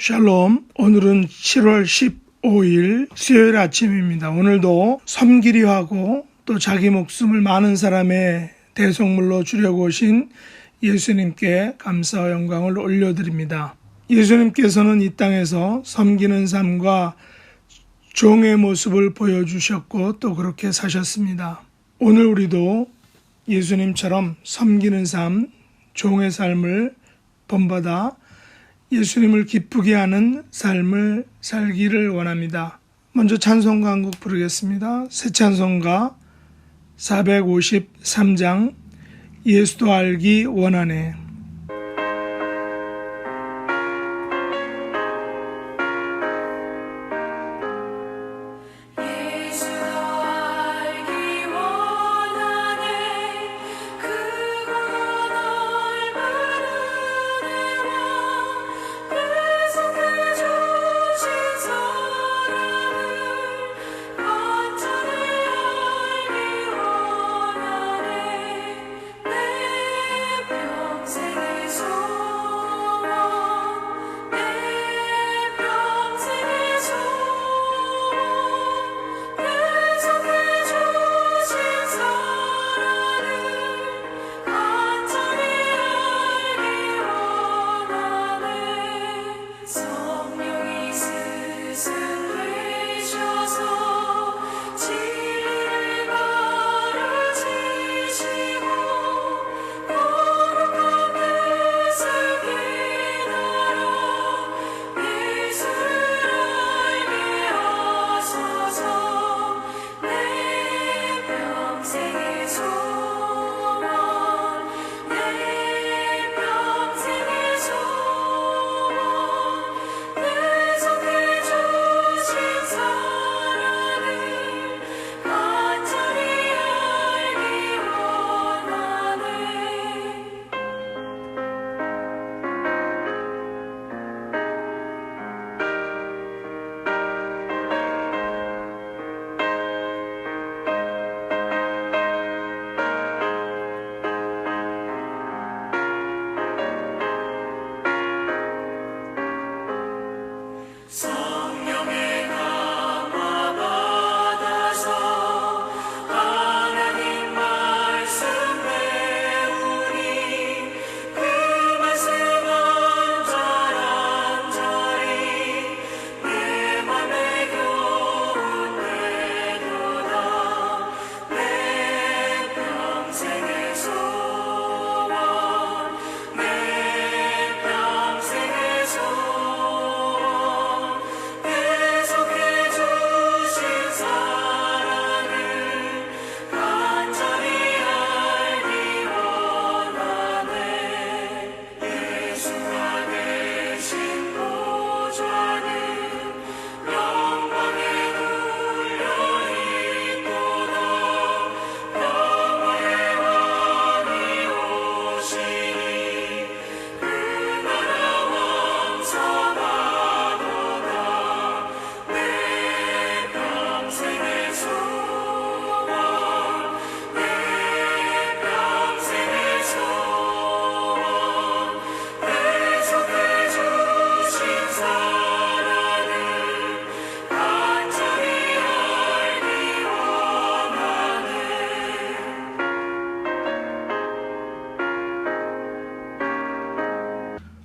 샬롬. 오늘은 7월 15일 수요일 아침입니다. 오늘도 섬기려 하고 또 자기 목숨을 많은 사람의 대속물로 주려고 오신 예수님께 감사와 영광을 올려드립니다. 예수님께서는 이 땅에서 섬기는 삶과 종의 모습을 보여주셨고 또 그렇게 사셨습니다. 오늘 우리도 예수님처럼 섬기는 삶, 종의 삶을 본받아 예수님을 기쁘게 하는 삶을 살기를 원합니다. 먼저 찬송가 한 곡 부르겠습니다. 새 찬송가 453장 예수도 알기 원하네. 성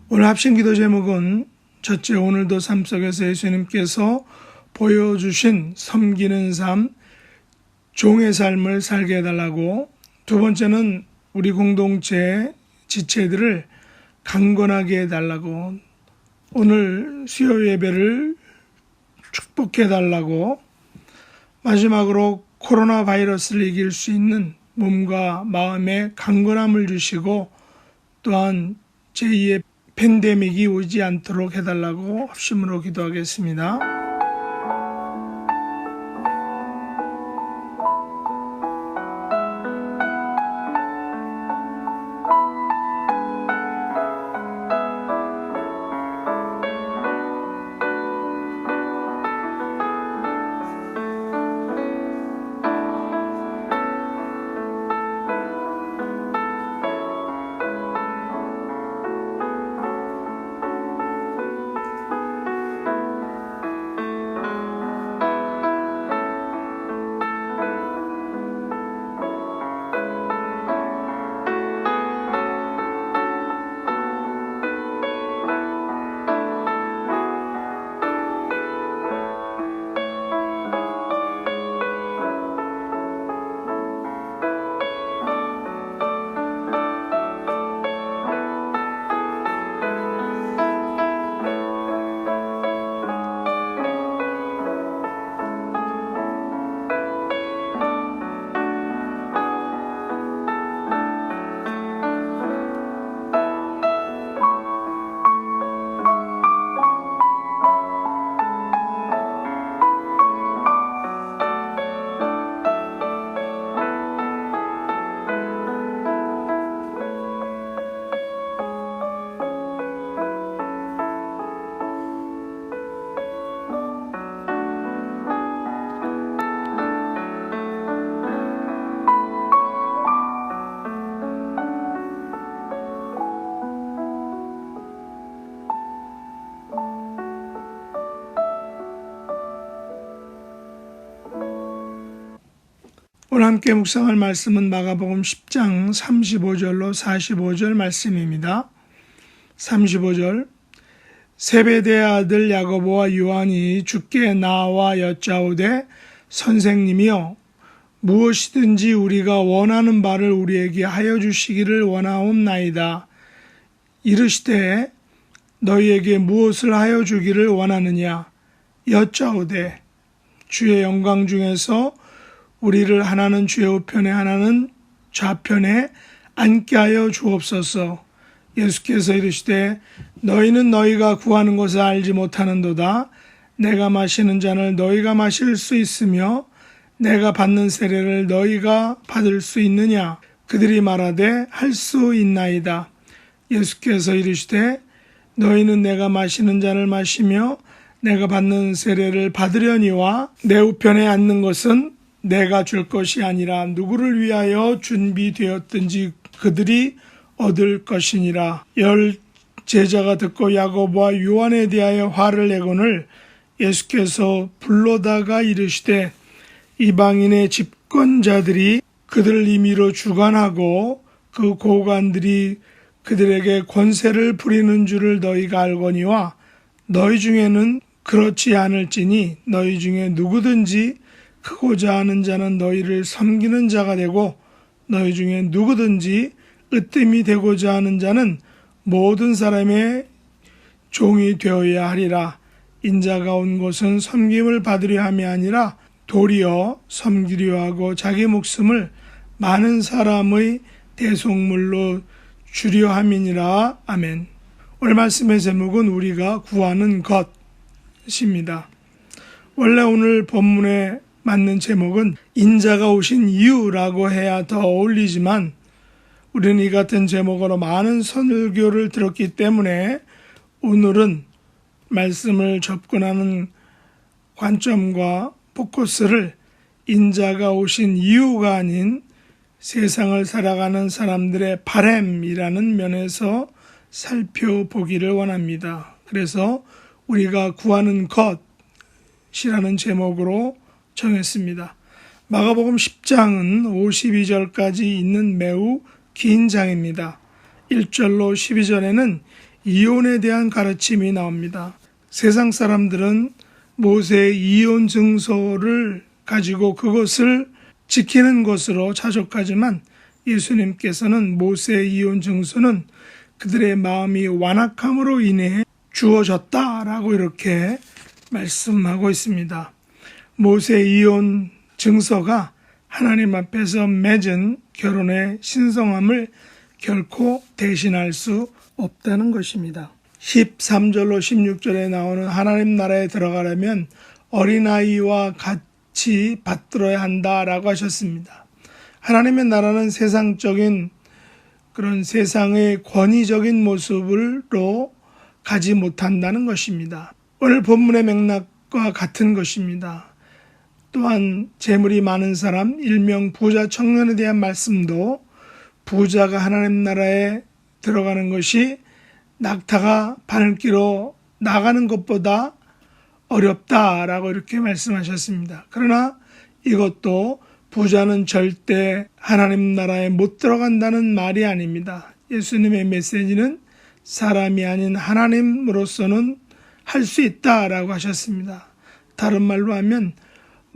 오늘 합신 기도 제목은 첫째 오늘도 삶 속에서 예수님께서 보여주신 섬기는 삶, 종의 삶을 살게 해달라고. 두 번째는 우리 공동체의 지체들을 강건하게 해달라고. 오늘 수요 예배를 축복해 달라고. 마지막으로 코로나 바이러스를 이길 수 있는 몸과 마음의 강건함을 주시고 또한 제2의 팬데믹이 오지 않도록 해달라고 합심으로 기도하겠습니다. 함께 묵상할 말씀은 마가복음 10장 35절로 45절 말씀입니다. 35절 세베대의 아들 야고보와 요한이 주께 나와 여짜오되 선생님이여 무엇이든지 우리가 원하는 바를 우리에게 하여 주시기를 원하옵나이다. 이르시되 너희에게 무엇을 하여 주기를 원하느냐 여짜오되 주의 영광 중에서 우리를 하나는 주의 우편에 하나는 좌편에 앉게 하여 주옵소서. 예수께서 이르시되 너희는 너희가 구하는 것을 알지 못하는도다. 내가 마시는 잔을 너희가 마실 수 있으며 내가 받는 세례를 너희가 받을 수 있느냐? 그들이 말하되 할 수 있나이다. 예수께서 이르시되 너희는 내가 마시는 잔을 마시며 내가 받는 세례를 받으려니와 내 우편에 앉는 것은 내가 줄 것이 아니라 누구를 위하여 준비되었든지 그들이 얻을 것이니라. 열 제자가 듣고 야고보와 요한에 대하여 화를 내거늘 예수께서 불러다가 이르시되 이방인의 집권자들이 그들을 임의로 주관하고 그 고관들이 그들에게 권세를 부리는 줄을 너희가 알거니와 너희 중에는 그렇지 않을지니 너희 중에 누구든지 크고자 하는 자는 너희를 섬기는 자가 되고 너희 중에 누구든지 으뜸이 되고자 하는 자는 모든 사람의 종이 되어야 하리라. 인자가 온 것은 섬김을 받으려 함이 아니라 도리어 섬기려 하고 자기 목숨을 많은 사람의 대속물로 주려 함이니라. 아멘. 오늘 말씀의 제목은 우리가 구하는 것입니다. 원래 오늘 본문에 맞는 제목은 인자가 오신 이유라고 해야 더 어울리지만 우리는 이 같은 제목으로 많은 선교를 들었기 때문에 오늘은 말씀을 접근하는 관점과 포커스를 인자가 오신 이유가 아닌 세상을 살아가는 사람들의 바램이라는 면에서 살펴보기를 원합니다. 그래서 우리가 구하는 것이라는 제목으로 정했습니다. 마가복음 10장은 52절까지 있는 매우 긴 장입니다. 1절로 12절에는 이혼에 대한 가르침이 나옵니다. 세상 사람들은 모세의 이혼 증서를 가지고 그것을 지키는 것으로 자족하지만 예수님께서는 모세의 이혼 증서는 그들의 마음이 완악함으로 인해 주어졌다라고 이렇게 말씀하고 있습니다. 모세 이혼 증서가 하나님 앞에서 맺은 결혼의 신성함을 결코 대신할 수 없다는 것입니다. 13절로 16절에 나오는 하나님 나라에 들어가려면 어린아이와 같이 받들어야 한다라고 하셨습니다. 하나님의 나라는 세상적인 그런 세상의 권위적인 모습으로 가지 못한다는 것입니다. 오늘 본문의 맥락과 같은 것입니다. 또한 재물이 많은 사람, 일명 부자 청년에 대한 말씀도 부자가 하나님 나라에 들어가는 것이 낙타가 바늘기로 나가는 것보다 어렵다라고 이렇게 말씀하셨습니다. 그러나 이것도 부자는 절대 하나님 나라에 못 들어간다는 말이 아닙니다. 예수님의 메시지는 사람이 아닌 하나님으로서는 할 수 있다라고 하셨습니다. 다른 말로 하면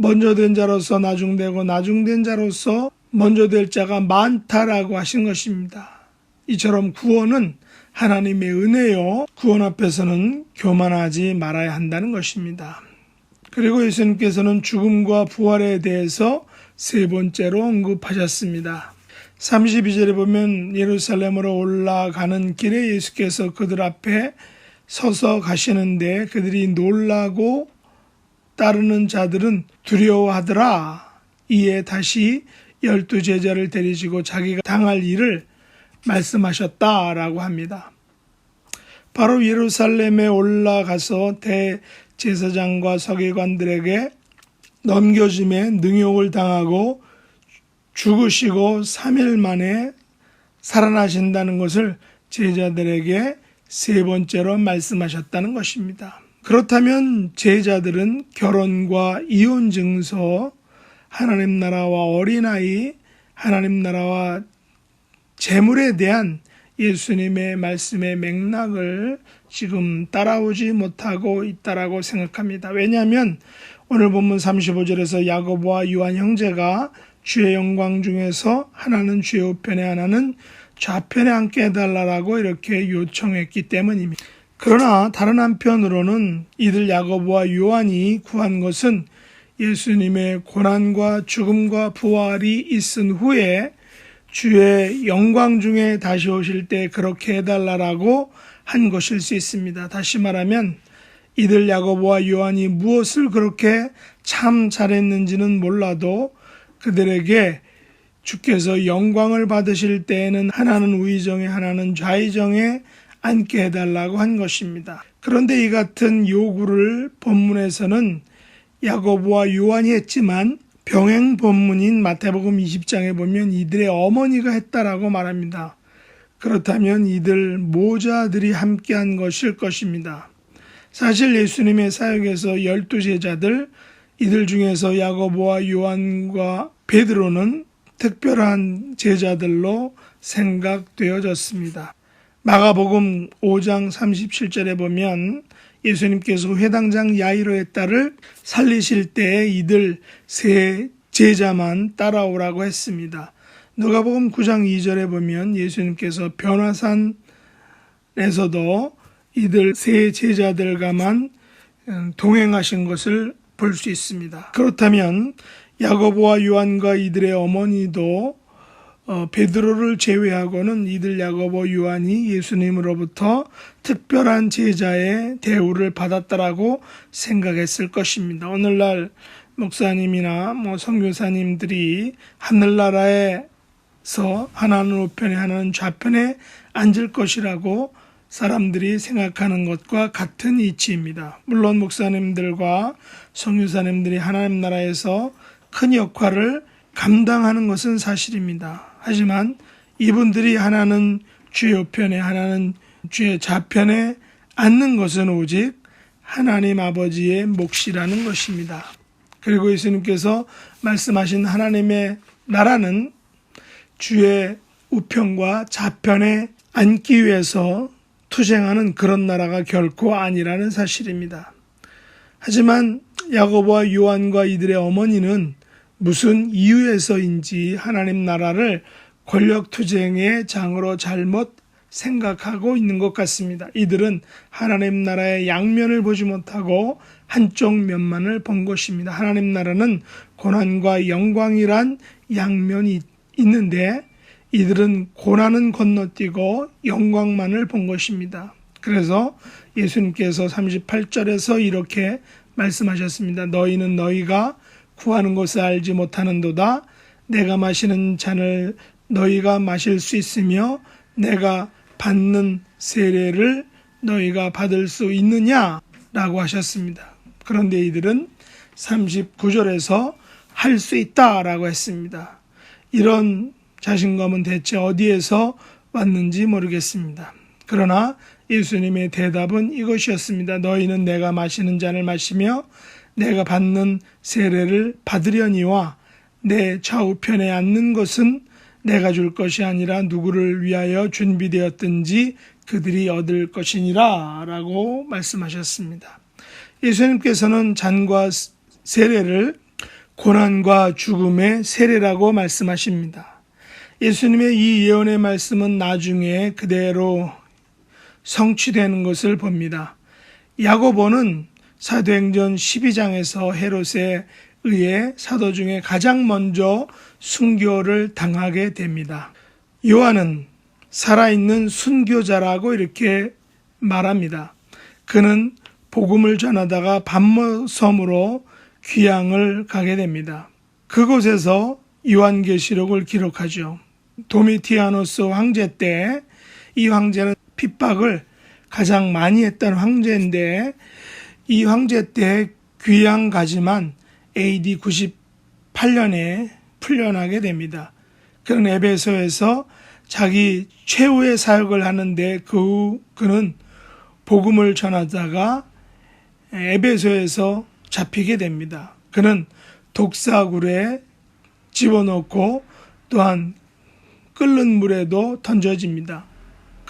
먼저 된 자로서 나중되고 나중된 자로서 먼저 될 자가 많다라고 하신 것입니다. 이처럼 구원은 하나님의 은혜요. 구원 앞에서는 교만하지 말아야 한다는 것입니다. 그리고 예수님께서는 죽음과 부활에 대해서 세 번째로 언급하셨습니다. 32절에 보면 예루살렘으로 올라가는 길에 예수께서 그들 앞에 서서 가시는데 그들이 놀라고 따르는 자들은 두려워하더라. 이에 다시 열두 제자를 데리시고 자기가 당할 일을 말씀하셨다라고 합니다. 바로 예루살렘에 올라가서 대제사장과 서기관들에게 넘겨짐에 능욕을 당하고 죽으시고 3일 만에 살아나신다는 것을 제자들에게 세 번째로 말씀하셨다는 것입니다. 그렇다면 제자들은 결혼과 이혼 증서 하나님 나라와 어린아이, 하나님 나라와 재물에 대한 예수님의 말씀의 맥락을 지금 따라오지 못하고 있다라고 생각합니다. 왜냐하면 오늘 본문 35절에서 야고보와 요한 형제가 주의 영광 중에서 하나는 주의 우편에 하나는 좌편에 앉게 해달라고 이렇게 요청했기 때문입니다. 그러나 다른 한편으로는 이들 야고보와 요한이 구한 것은 예수님의 고난과 죽음과 부활이 있은 후에 주의 영광 중에 다시 오실 때 그렇게 해달라고 한 것일 수 있습니다. 다시 말하면 이들 야고보와 요한이 무엇을 그렇게 참 잘했는지는 몰라도 그들에게 주께서 영광을 받으실 때에는 하나는 우의정에 하나는 좌의정에 앉게 해달라고 한 것입니다. 그런데 이 같은 요구를 본문에서는 야고보와 요한이 했지만 병행 본문인 마태복음 20장에 보면 이들의 어머니가 했다라고 말합니다. 그렇다면 이들 모자들이 함께한 것일 것입니다. 사실 예수님의 사역에서 열두 제자들 이들 중에서 야고보와 요한과 베드로는 특별한 제자들로 생각되어졌습니다. 마가복음 5장 37절에 보면 예수님께서 회당장 야이로의 딸을 살리실 때 이들 세 제자만 따라오라고 했습니다. 누가복음 9장 2절에 보면 예수님께서 변화산에서도 이들 세 제자들과만 동행하신 것을 볼 수 있습니다. 그렇다면 야고보와 요한과 이들의 어머니도 어, 베드로를 제외하고는 이들 야고보 요한이 예수님으로부터 특별한 제자의 대우를 받았다라고 생각했을 것입니다. 오늘날 목사님이나 뭐 선교사님들이 하늘나라에서 하나는 우편에 하나는 좌편에 앉을 것이라고 사람들이 생각하는 것과 같은 이치입니다. 물론 목사님들과 성유사님들이 하나님 나라에서 큰 역할을 감당하는 것은 사실입니다. 하지만 이분들이 하나는 주의 우편에 하나는 주의 좌편에 앉는 것은 오직 하나님 아버지의 몫이라는 것입니다. 그리고 예수님께서 말씀하신 하나님의 나라는 주의 우편과 좌편에 앉기 위해서 투쟁하는 그런 나라가 결코 아니라는 사실입니다. 하지만 야고보와 요한과 이들의 어머니는 무슨 이유에서인지 하나님 나라를 권력 투쟁의 장으로 잘못 생각하고 있는 것 같습니다. 이들은 하나님 나라의 양면을 보지 못하고 한쪽 면만을 본 것입니다. 하나님 나라는 고난과 영광이란 양면이 있는데 이들은 고난은 건너뛰고 영광만을 본 것입니다. 그래서 예수님께서 38절에서 이렇게 말씀하셨습니다. 너희는 너희가 구하는 것을 알지 못하는도다. 내가 마시는 잔을 너희가 마실 수 있으며 내가 받는 세례를 너희가 받을 수 있느냐? 라고 하셨습니다. 그런데 이들은 39절에서 할 수 있다 라고 했습니다. 이런 자신감은 대체 어디에서 왔는지 모르겠습니다. 그러나 예수님의 대답은 이것이었습니다. 너희는 내가 마시는 잔을 마시며 내가 받는 세례를 받으려니와 내 좌우편에 앉는 것은 내가 줄 것이 아니라 누구를 위하여 준비되었든지 그들이 얻을 것이니라 라고 말씀하셨습니다. 예수님께서는 잔과 세례를 고난과 죽음의 세례라고 말씀하십니다. 예수님의 이 예언의 말씀은 나중에 그대로 성취되는 것을 봅니다. 야고보는 사도행전 12장에서 헤롯에 의해 사도 중에 가장 먼저 순교를 당하게 됩니다. 요한은 살아있는 순교자라고 이렇게 말합니다. 그는 복음을 전하다가 밤섬으로 귀향을 가게 됩니다. 그곳에서 요한계시록을 기록하죠. 도미티아노스 황제 때 이 황제는 핍박을 가장 많이 했던 황제인데 이 황제 때 귀양 가지만 AD 98년에 풀려나게 됩니다. 그는 에베소에서 자기 최후의 사역을 하는데 그 후 그는 복음을 전하다가 에베소에서 잡히게 됩니다. 그는 독사굴에 집어넣고 또한 끓는 물에도 던져집니다.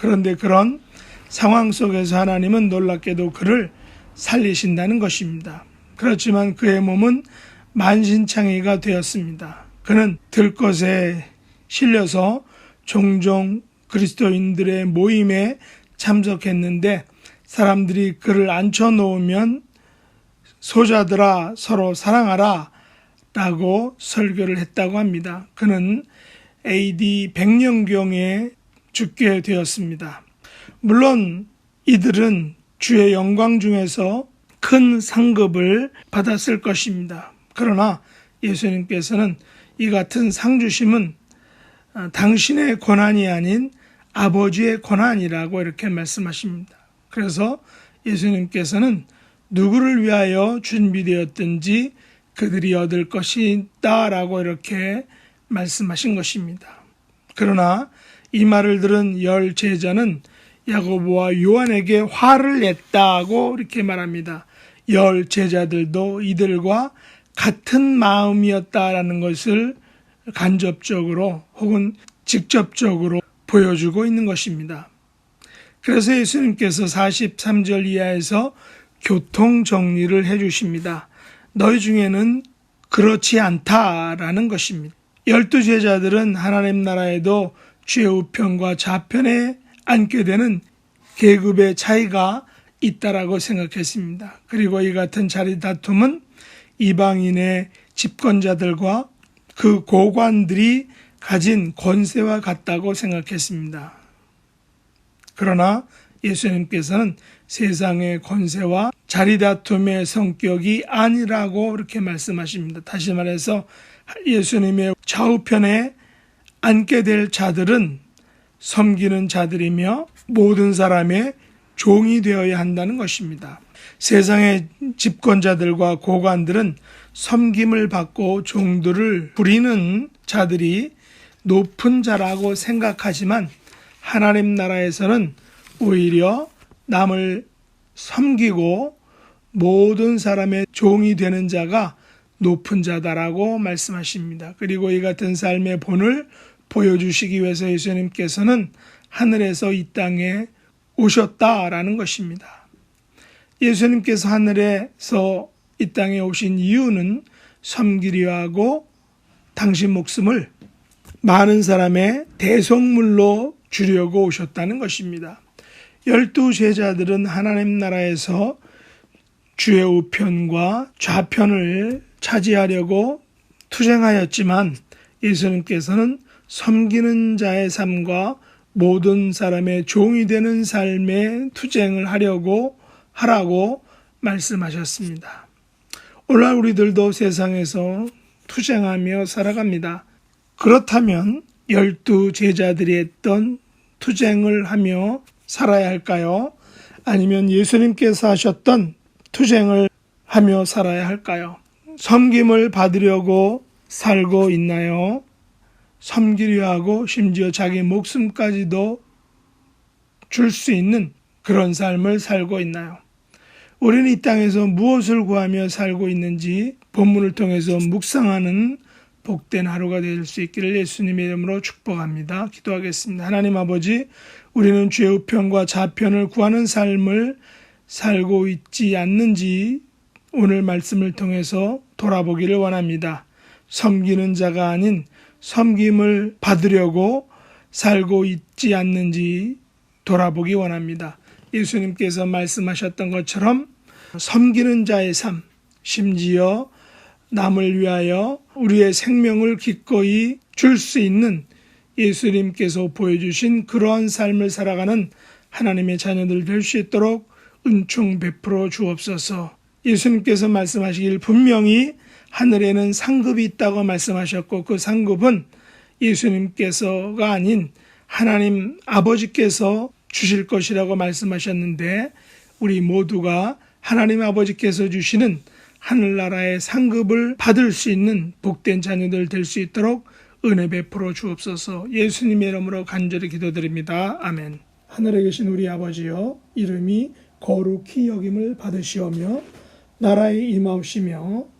그런데 그런 상황 속에서 하나님은 놀랍게도 그를 살리신다는 것입니다. 그렇지만 그의 몸은 만신창이가 되었습니다. 그는 들것에 실려서 종종 그리스도인들의 모임에 참석했는데 사람들이 그를 앉혀 놓으면 소자들아 서로 사랑하라 라고 설교를 했다고 합니다. 그는 AD 100년경에 죽게 되었습니다. 물론 이들은 주의 영광 중에서 큰 상급을 받았을 것입니다. 그러나 예수님께서는 이 같은 상 주심은 어, 당신의 권한이 아닌 아버지의 권한이라고 이렇게 말씀하십니다. 그래서 예수님께서는 누구를 위하여 준비되었든지 그들이 얻을 것이 있다라고 이렇게 말씀하신 것입니다. 그러나 이 말을 들은 열 제자는 야고보와 요한에게 화를 냈다고 이렇게 말합니다. 열 제자들도 이들과 같은 마음이었다라는 것을 간접적으로 혹은 직접적으로 보여주고 있는 것입니다. 그래서 예수님께서 43절 이하에서 교통 정리를 해 주십니다. 너희 중에는 그렇지 않다라는 것입니다. 열두 제자들은 하나님 나라에도 최우편과 좌편에 앉게 되는 계급의 차이가 있다라고 생각했습니다. 그리고 이 같은 자리 다툼은 이방인의 집권자들과 그 고관들이 가진 권세와 같다고 생각했습니다. 그러나 예수님께서는 세상의 권세와 자리 다툼의 성격이 아니라고 이렇게 말씀하십니다. 다시 말해서 예수님의 좌우편에 앉게 될 자들은 섬기는 자들이며 모든 사람의 종이 되어야 한다는 것입니다. 세상의 집권자들과 고관들은 섬김을 받고 종들을 부리는 자들이 높은 자라고 생각하지만 하나님 나라에서는 오히려 남을 섬기고 모든 사람의 종이 되는 자가 높은 자다라고 말씀하십니다. 그리고 이 같은 삶의 본을 보여주시기 위해서 예수님께서는 하늘에서 이 땅에 오셨다라는 것입니다. 예수님께서 하늘에서 이 땅에 오신 이유는 섬기려 하고 당신 목숨을 많은 사람의 대속물로 주려고 오셨다는 것입니다. 열두 제자들은 하나님 나라에서 주의 우편과 좌편을 차지하려고 투쟁하였지만 예수님께서는 섬기는 자의 삶과 모든 사람의 종이 되는 삶에 투쟁을 하려고 하라고 말씀하셨습니다. 오늘 우리들도 세상에서 투쟁하며 살아갑니다. 그렇다면 열두 제자들이 했던 투쟁을 하며 살아야 할까요? 아니면 예수님께서 하셨던 투쟁을 하며 살아야 할까요? 섬김을 받으려고 살고 있나요? 섬기려 하고 심지어 자기 목숨까지도 줄 수 있는 그런 삶을 살고 있나요? 우리는 이 땅에서 무엇을 구하며 살고 있는지 본문을 통해서 묵상하는 복된 하루가 될 수 있기를 예수님의 이름으로 축복합니다. 기도하겠습니다. 하나님 아버지, 우리는 주의 우편과 좌편을 구하는 삶을 살고 있지 않는지 오늘 말씀을 통해서 돌아보기를 원합니다. 섬기는 자가 아닌 섬김을 받으려고 살고 있지 않는지 돌아보기 원합니다. 예수님께서 말씀하셨던 것처럼 섬기는 자의 삶, 심지어 남을 위하여 우리의 생명을 기꺼이 줄 수 있는 예수님께서 보여주신 그러한 삶을 살아가는 하나님의 자녀들 될 수 있도록 은총 베풀어 주옵소서. 예수님께서 말씀하시길 분명히 하늘에는 상급이 있다고 말씀하셨고 그 상급은 예수님께서가 아닌 하나님 아버지께서 주실 것이라고 말씀하셨는데 우리 모두가 하나님 아버지께서 주시는 하늘나라의 상급을 받을 수 있는 복된 자녀들 될 수 있도록 은혜 베풀어 주옵소서 예수님의 이름으로 간절히 기도드립니다. 아멘. 하늘에 계신 우리 아버지여 이름이 거룩히 여김을 받으시오며 나라에 임하옵시며